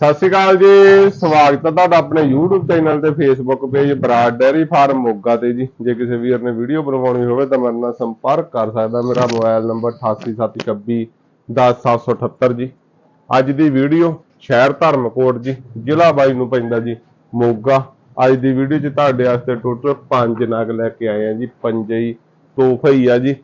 ਸਤਿ ਸ਼੍ਰੀ ਅਕਾਲ ਜੀ, ਸਵਾਗਤ ਹੈ ਤੁਹਾਡਾ ਆਪਣੇ YouTube ਚੈਨਲ ਤੇ Facebook page Brar dairy farm, Moga ਤੇ ਜੀ। ਜੇ ਕਿਸੇ ਵੀਰ ਨੇ ਵੀਡੀਓ ਬਣਵਾਉਣੀ ਹੋਵੇ ਤਾਂ ਮੇਰੇ ਨਾਲ ਸੰਪਰਕ ਕਰ ਸਕਦਾ ਮੇਰਾ ਮੋਬਾਈਲ ਨੰਬਰ 8876 10778 ਜੀ। ਅੱਜ ਦੀ ਵੀਡੀਓ ਸ਼ਹਿਰ ਧਰਮਕੋਟ ਜੀ, ਜ਼ਿਲ੍ਹਾ ਬਾਈ ਨੂੰ ਪੈਂਦਾ ਜੀ, ਮੋਗਾ। ਅੱਜ ਦੀ ਵੀਡੀਓ 'ਚ ਤੁਹਾਡੇ ਵਾਸਤੇ ਟੋਟਲ 5 ਨਗ ਲੈ ਕੇ ਆਏ ਆ ਜੀ ਪੰਜੇ ਤੋਹਫੇ ਹੀ ਆ ਜੀ।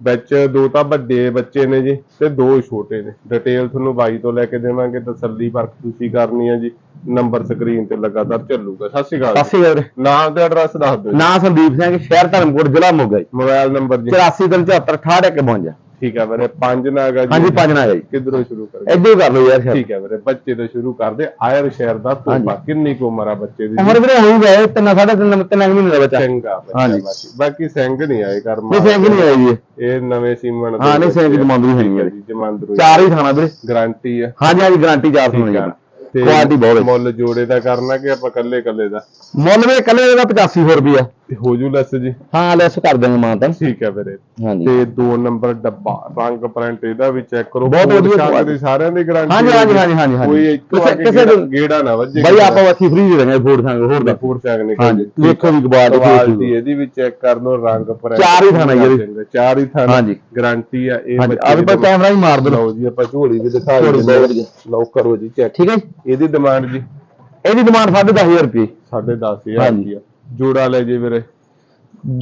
ਵਿੱਚ ਦੋ ਤਾਂ ਵੱਡੇ ਬੱਚੇ ਨੇ ਜੀ ਤੇ ਦੋ ਛੋਟੇ ਨੇ ਡਿਟੇਲ ਤੁਹਾਨੂੰ ਬਾਈ ਤੋਂ ਲੈ ਕੇ ਦੇਵਾਂਗੇ ਤਸੱਲੀ ਪਰਖ ਤੁਸੀਂ ਕਰਨੀ ਹੈ ਜੀ ਨੰਬਰ ਸਕਰੀਨ ਤੇ ਲਗਾਤਾਰ ਚੱਲੂਗਾ ਸਤਿ ਸ਼੍ਰੀ ਅਕਾਲ। ਸਤਿ ਸ਼੍ਰੀ ਅਕਾਲ। ਨਾਮ ਤੇ ਐਡਰੈਸ ਦੱਸ ਦਿਓ ਜੀ। ਨਾਂ ਸੰਦੀਪ ਸਿੰਘ ਸ਼ਹਿਰ ਧਰਮਕੋਟ ਜ਼ਿਲ੍ਹਾ ਮੋਗਾ ਜੀ ਮੋਬਾਈਲ ਨੰਬਰ ਜੀ 84746851 ਠੀਕ ਹੈ ਵੀਰੇ ਪੰਜ ਨਾਗ ਆ ਜੀ। ਹਾਂਜੀ ਪੰਜ ਨਾਲ ਜੀ। ਕਿੱਧਰੋਂ ਸ਼ੁਰੂ ਕਰੀਏ? ਹੀ ਕਰ ਲਓ ਯਾਰ ਠੀਕ ਹੈ ਵੀਰੇ ਬੱਚੇ ਤੋਂ ਸ਼ੁਰੂ ਕਰਦੇ ਆਇਰ ਸ਼ਹਿਰ ਦਾ ਤੋਬਾ ਕਿੰਨੀ ਕੁ ਉਮਰ ਆ ਬੱਚੇ ਦੀ? ਉਮਰ ਵੀਰੇ ਹੋਈ ਗਏ ਤਿੰਨ ਸਾਢੇ ਤਿੰਨ ਮਹੀਨੇ ਦਾ ਬੱਚਾ। ਚੰਗਾ ਹਾਂਜੀ। ਬਾਕੀ ਸਿੰਘ ਨਹੀਂ ਆਏ ਕਰ ਨਹੀਂ ਸਿੰਘ ਨਹੀਂ ਆਈ ਜੀ। ਇਹ ਨਵੇਂ ਸੀਮਨ ਹਾਂ ਨਹੀਂ ਸਿੰਘ ਜਮਾਂਦਰੂ ਹੈ ਜੀ ਜਮਾਂਦਰੂ ਚਾਰ ਹੀ ਥਾਣਾ ਵੀਰੇ। ਗਾਰੰਟੀ ਆ। ਹਾਂਜੀ ਹਾਂਜੀ ਗਾਰੰਟੀ ਚਾਰ ਆ। ਜੀ ਕੁਆਲਿਟੀ ਬਹੁਤ ਹੈ। ਮੁੱਲ ਜੋੜੇ ਦਾ ਕਰਨਾ ਕਿ ਆਪਾਂ ਕੱਲੇ ਕੱਲੇ ਦਾ? ਮੁੱਲ ਵੀਰੇ ਕੱਲੇ ਦਾ 8500 ਰੁਪਿਆ ਤੇ ਹੋ ਜੂ ਲੈਸ ਜੀ? ਹਾਂ ਲੈਸ ਕਰ ਦਾਂਗੇ ਮਾਂ ਤਾਂ। ਠੀਕ ਹੈ ਵੀਰੇ। ਹਾਂਜੀ। ਤੇ ਦੋ ਨੰਬਰ ਡੱਬਾ ਰੰਗ ਪ੍ਰਿੰਟ ਇਹਦਾ ਵੀ ਚੈੱਕ ਕਰੋ। ਬਹੁਤ ਵਧੀਆ। ਦੀ ਸਾਰਿਆਂ ਦੀ ਗਾਰੰਟੀ ਹਾਂਜੀ, ਹਾਂਜੀ, ਹਾਂਜੀ, ਹਾਂਜੀ। ਕੋਈ ਇੱਕੋ ਕਿਸੇ- ਗੇੜਾ- ਨੂੰ- ਵੱਜੇ। ਬਾਈ ਆਪਾਂ ਵਾਸੀ ਫ੍ਰੀ ਦੇ ਦਾਂਗੇ ਫੋੜ ਸੰਗ ਹੋਰ ਦਾ ਫੂਡ ਚੈੱਕ ਨਹੀਂ ਹਾਂਜੀ ਵੇਖੋ ਵੀ ਗਵਾਰ ਕੁਆਲਿਟੀ ਇਹਦੀ ਵੀ ਚੈੱਕ ਕਰ ਲਓ ਰੰਗ ਪ੍ਰਿੰਟ ਚਾਰ ਹੀ ਥਾਣਾ ਜੀ ਇਹਦੇ। ਚਾਰ ਹੀ ਥਾਣਾ। ਹਾਂਜੀ। ਗਾਰੰਟੀ ਆ ਇਹ ਹਾਂਜੀ ਆ ਵੀ ਪਰ ਦੀ ਕੈਮਰਾ ਹੀ ਮਾਰ ਦੋ ਲਓ ਜੀ ਆਪਾਂ ਝੋਲੀ ਵੀ ਦਿਖਾ ਦਿੰਦੇ। ਲਓ ਕਰੋ ਜੀ ਚੈੱਕ ਠੀਕ ਹੈ ਇਹਦੀ ਡਿਮਾਂਡ ਜੀ? ਇਹਦੀ ਡਿਮਾਂਡ 10500 ਰੁਪਏ। 10500 ਹਾਂਜੀ। ਜੋੜਾ ਲੈ ਜੇ ਵੀਰੇ।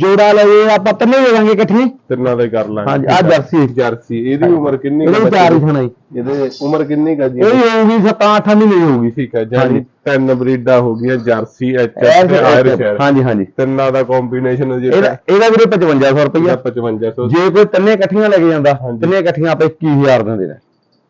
ਜੋੜਾ ਲਵੇ ਆਪਾਂ ਤਿੰਨੇ ਦੇ ਦਾਂਗੇ ਇਕੱਠੇ। ਤਿੰਨਾਂ ਦਾ ਹੀ ਕਰ ਲਾਂਗੇ। ਹਾਂਜੀ, ਆਹ ਜਰਸੀ। ਜਰਸੀ ਇਹਦੀ ਉਮਰ ਕਿੰਨੀ ਕੁ ਇਹਦੇ ਚਾਰ ਹੀ ਦੀ? ਥਾਣਾ ਜੀ ਇਹਦੇ ਉਮਰ ਕਿੰਨੀ ਕਾ ਜੀ? ਇਹ ਹੋਊਗੀ 7-8 ਮਹੀਨੇ ਹੋਊਗੀ। ਠੀਕ ਹੈ ਜਾਨੀ। ਤਿੰਨ ਬਰੀਡਾਂ ਹੋ ਗਈਆਂ ਜਰਸੀ ਐਚ ਆਇਰਿਸ਼ ਹੈ ਹਾਂਜੀ ਹਾਂਜੀ। ਤਿੰਨਾਂ ਦਾ ਕੰਬੀਨੇਸ਼ਨ ਜਿਹੜਾ ਇਹਦਾ ਵੀਰੇ 5500 ਰੁਪਇਆ 5500 ਜੇ ਕੋਈ ਤਿੰਨੇ ਇਕੱਠੀਆਂ ਲੈ ਕੇ ਜਾਂਦਾ। ਤਿੰਨੇ ਇਕੱਠੀਆਂ ਆਪਾਂ 21000 ਦਾ ਦੇਣਾ।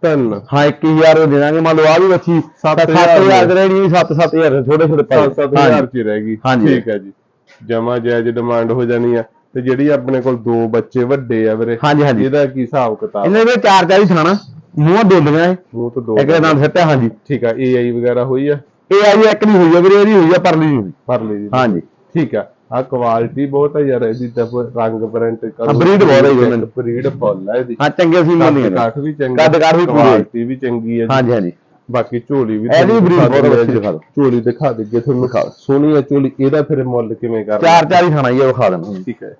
ਤਿੰਨ। ਹਾਂ 21000 ਦਾ ਦੇ ਦਾਂਗੇ। ਮੰਨ ਲਓ ਆ ਵੀ ਬੱਚੀ ਸੱਤ 7000 ਦੇ ਰੇੜੀ 7-7000 ਛੋਟੇ ਛੋਟੇ ਪਾਏ 7-7000 ਚ ਰਹਿ ਗਈ। ਠੀਕ ਹੈ ਜੀ। ਜਮਾ ਜਾਇਜ਼ ਡਿਮਾਂਡ ਹੋ ਜਾਣੀ ਆ। ਤੇ ਜਿਹੜੀ ਆਪਣੇ ਕੋਲ ਦੋ ਬੱਚੇ ਵੱਡੇ ਆ ਵੀਰੇ ਹਾਂਜੀ ਹਾਂਜੀ। ਇਹਦਾ ਕੀ ਹਿਸਾਬ ਕਿਤਾਬ? ਇਹਨੇ ਵੀ ਚਾਰ ਚਾਰ ਹੀ ਥਾਣਾ ਮੂੰਹ ਡੋਲੀਆਂ ਇਹ ਉਹ ਤਾਂ ਦੋ ਇੱਕ ਦਾ ਨਾਮ ਸੱਟਿਆ ਹਾਂਜੀ। ਠੀਕ ਆ ਏਆਈ ਵਗੈਰਾ ਹੋਈ ਆ? ਇਹ ਆਈ ਇੱਕ ਨਹੀਂ ਹੋਈ ਆ ਵੀਰੇ ਇਹਦੀ ਹੋਈ ਆ ਪਰਲੀ ਨਹੀਂ ਹੋਈ। ਪਰ ਲਈ ਜੀ। ਹਾਂਜੀ। ਠੀਕ ਆ। ਆ ਕੁਆਲਿਟੀ ਬਹੁਤ ਆ ਯਾਰ ਇਹਦੀ ਤਾਂ ਰੰਗ ਪ੍ਰਿੰਟ ਹਾਂ, breed ਬਹੁਤ ਹੈ ਜੀ ਇਹਨਾਂ ਦੀ। ਬਰੀਡ ਫੁੱਲ ਆ ਇਹਦੀ। ਹਾਂ ਚੰਗੇ ਸੀ ਮੰਨੀਆਂ ਨੇ। ਕਾਠ ਵੀ ਚੰਗਾ ਕੱਦ ਕਾਠ ਵੀ ਪੂਰੇ। ਕੁਆਲਿਟੀ ਵੀ ਚੰਗੀ ਹੈ ਜੀ। ਹਾਂਜੀ ਹਾਂਜੀ। ਬਾਕੀ ਝੋਲੀ ਵੀ ਇਹਦੀ ਦਿਖਾ ਬਹੁਤ ਅੱਛੀ ਜੀ। ਦਿਖਾ ਦਿਓ। ਝੋਲੀ ਦਿਖਾ ਦਿੱਗੇ ਤੁਹਾਨੂੰ ਸੋਹਣੀ ਹੈ ਝੋਲੀ ਇਹਦਾ ਫਿਰ ਮੁੱਲ ਕਿਵੇਂ ਕਰਨਾ? ਚਾਰ ਚਾਰ ਹੀ ਥਾਣਾ ਹੀ ਵਿਖਾ ਦੇਣਾ ਠੀਕ ਹੈ।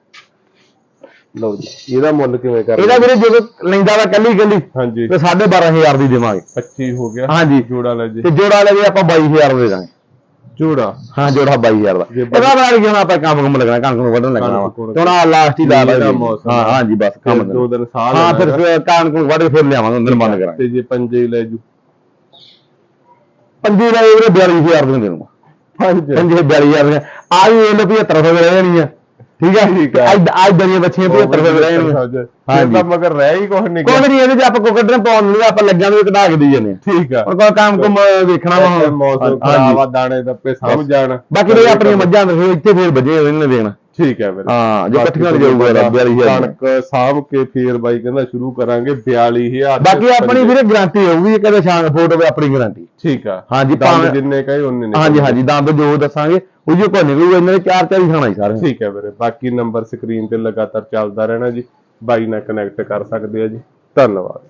ਲਓ ਜੀ ਇਹਦਾ ਮੁੱਲ ਕਿਵੇਂ ਕਰਨਾ? ਇਹਦਾ ਵੀਰੇ ਜੇ ਕੋਈ ਲੈਂਦਾ ਵਾ ਕੱਲੀ ਕੱਲੀ ਹਾਂਜੀ। ਤੇ 12500 ਦੀ ਦੇਵਾਂਗੇ। 25 ਹੋ ਗਿਆ ਹਾਂਜੀ। ਜੋੜਾ ਲੈ ਜੀ। ਤੇ ਜੋੜਾ ਲਵੇ ਆਪਾਂ 22000 ਦੇ ਦਾਂਗੇ। ਜੋੜਾ। ਹਾਂ ਜੋੜਾ 22000 ਦਾ। ਇਹਦਾ ਬਾਅਦ ਕਿਉਂ ਆਪਾਂ ਕੰਮ ਕੰਮ ਲੱਗਣਾ ਕਣਕ ਨੂੰ ਵੱਢਣ ਲੱਗਣਾ ਵਾ। ਤੇ ਹੁਣ ਆਹ ਲਾਸਟ ਹੀ ਲਾ ਲਾ ਹਾਂ ਹਾਂ ਜੀ ਬਸ ਕੰਮ ਦੋ ਦਿਨ ਸਾਲ ਹਾਂ ਫਿਰ ਹੋਣਾ ਕਣਕ ਨੂੰ ਵੱਢ ਕੇ ਫਿਰ ਲਿਆਵਾਂਗੇ ਉਹਨਾਂ ਬੰਦ ਕਰਾਂਗੇ। ਤੇ ਜੇ ਪੰਜੇ ਲੈ ਜੂ। ਪੰਜੀ ਦਾ ਵੀਰੇ 42000 ਦੇ ਦੇਣਾ ਪੰਜ। ਪੰਜੀ 42000 ਦੇ ਆ ਵੀ ਇਹ ਲੋ 7500 ਦੇ ਰਹਿਣੀ ਆ। ਠੀਕ ਹੈ? ਠੀਕ ਆ। ਅੱਜ ਦਰੀਆਂ ਬੱਚੀਆਂ 7500 ਦੇ ਰਹਿਣੀਆਂ ਹਾਂਜੀ। ਤਾਂ ਮਗਰ ਰਹਿ ਹੀ ਕੁਛ ਨਹੀਂ ਕੋਈ ਨਹੀਂ ਇਹਦੇ ਚ ਆਪਾਂ ਕੋ ਕੱਢਣ ਪਾਉਣ ਨੂੰ ਆਪਾਂ ਲੱਗਾਂ ਨੂੰ ਕਢਾ ਕੇ ਦੇਈ ਜਾਂਦੇ ਠੀਕ ਆ। ਹੁਣ ਕੋਈ ਕੰਮ ਕੁਮ ਵੇਖਣਾ ਵਾ। ਮੌਸਮ। ਖਰਾਬ ਆ ਦਾਣੇ ਦੱਪੇ ਸਮਝ ਜਾਣ। ਬਾਕੀ ਇਹ ਆਪਣੀਆਂ ਮੱਝਾਂ ਦੇ ਇੱਥੇ ਫੇਰ ਵੱਜੇ ਹੋਏ ਨੇ ਦੇਣਾ। ਠੀਕ ਹੈ ਵੀਰੇ। ਹਾਂ ਜੇ ਇਕੱਠੀਆਂ ਜਾਊਗਾ ਰੱਬ ਵਾਲੀ ਹੈ ਕਣਕ ਸਾਂਭ ਕੇ ਫੇਰ ਬਾਈ ਕਹਿੰਦਾ ਸ਼ੁਰੂ ਕਰਾਂਗੇ 42000 ਬਾਕੀ ਆਪਣੀ ਵੀਰੇ ਗਾਰੰਟੀ ਹੋਊਗੀ ਕਦੇ ਸ਼ਾਨ ਫੋਟੋ ਤੇ ਆਪਣੀ ਗਾਰੰਟੀ ਠੀਕ ਆ। ਹਾਂਜੀ, ਭਾਵੇਂ- ਜਿੰਨੇ ਕਹੇ ਉਹਨੇ ਨਹੀਂ ਹਾਂਜੀ ਹਾਂਜੀ ਦੰਦ ਜੋ ਦੱਸਾਂਗੇ ਉਹ ਜੋ ਕੋਈ ਨਿਕਲੂਗਾ ਇਹਨਾਂ ਦੇ ਚਾਰ ਚਾਰ ਹੀ ਖਾਣਾ ਹੀ ਸਾਰੇ ਠੀਕ ਹੈ ਵੀਰੇ ਬਾਕੀ ਨੰਬਰ ਸਕਰੀਨ ਤੇ ਲਗਾਤਾਰ ਚੱਲਦਾ ਰਹਿਣਾ ਜੀ ਬਾਈ ਨਾਲ ਕਨੈਕਟ ਕਰ ਸਕਦੇ ਆ ਜੀ। ਧੰਨਵਾਦ।